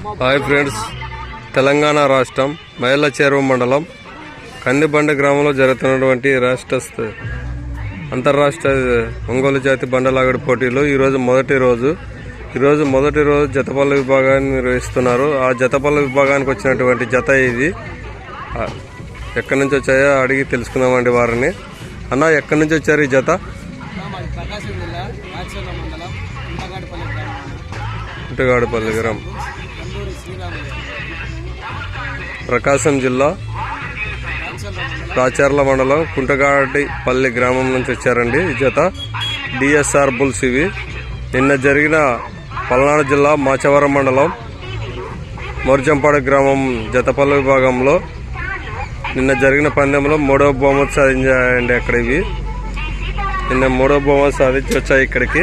Hi friends. Telangana రాష్ట్రం మైళ్ళ చెరువు మండలం కందిబండ గ్రామంలో జరుగుతున్నటువంటి రాష్ట్ర అంతర్రాష్ట్ర ఒంగోలు జాతి బండలాగడి పోటీలు ఈరోజు మొదటి రోజు. ఈరోజు మొదటి రోజు జతపల్ల విభాగాన్ని నిర్వహిస్తున్నారు. ఆ జతపల్ల విభాగానికి వచ్చినటువంటి జత ఇది. ఎక్కడి నుంచి వచ్చాయో అడిగి తెలుసుకుందామండి వారిని. అన్న ఎక్కడి నుంచి వచ్చారు ఈ జత? ఇంటగాడుపల్లి గ్రామం. ప్రకాశం జిల్లా రాచర్ల మండలం రాచర్ల కుంటగాడిపల్లి గ్రామం నుంచి వచ్చారండి ఈ జత. డిఎస్ఆర్ బుల్స్ ఇవి నిన్న జరిగిన పల్నాడు జిల్లా మాచవరం మండలం మోర్జంపాడు గ్రామం జతపల్లి విభాగంలో నిన్న జరిగిన పందెంలో మూడవ బహుమతి సాధించాయండి అక్కడ ఇవి. నిన్న మూడవ బహుమతి సాధించి వచ్చాయి ఇక్కడికి.